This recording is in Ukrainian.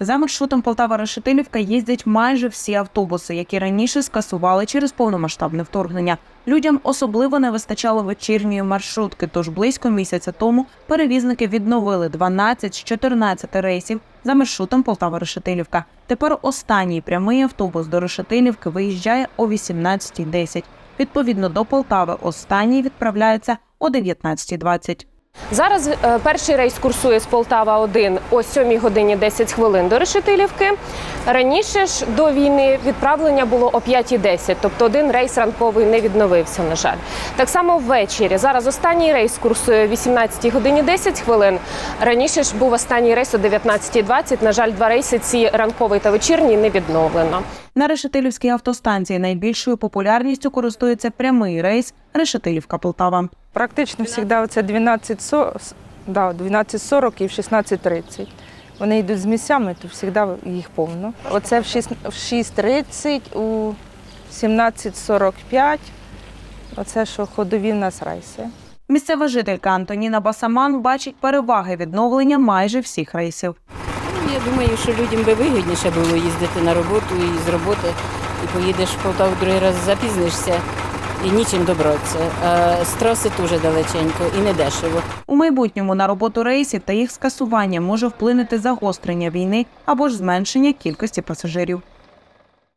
За маршрутом Полтава-Решетилівка їздять майже всі автобуси, які раніше скасували через повномасштабне вторгнення. Людям особливо не вистачало вечірньої маршрутки. Тож близько місяця тому перевізники відновили 12 з 14 рейсів за маршрутом Полтава-Решетилівка. Тепер останній прямий автобус до Решетилівки виїжджає о 18.10. Відповідно до Полтави, останній відправляється о 19.20. Зараз е, перший рейс курсує з Полтава 1 о 7 годині 10 хвилин до Решетилівки. Раніше ж до війни відправлення було о 5.10, тобто один рейс ранковий не відновився, на жаль. Так само ввечері. Зараз останній рейс курсує о 18 годині 10 хвилин. Раніше ж був останній рейс о 19.20. На жаль, два рейси ці ранковий та вечірній не відновлено. На Решетилівській автостанції найбільшою популярністю користується прямий рейс Решетилівка-Полтава. Практично завжди оце 12.40 да, 12.40 і в 16.30. Вони йдуть з місцями, то завжди їх повно. Оце в 6 в 6.30, у 17.45. Оце що ходові в нас рейси. Місцева жителька Антоніна Басаман бачить переваги відновлення майже всіх рейсів. Ну, Я думаю, що людям би вигідніше було їздити на роботу і з роботи, і поїдеш в Полтаву другий раз запізнишся і нічим добратися. А з траси дуже далеченько і не дешево. У майбутньому на роботу рейсів та їх скасування може вплинути загострення війни або ж зменшення кількості пасажирів.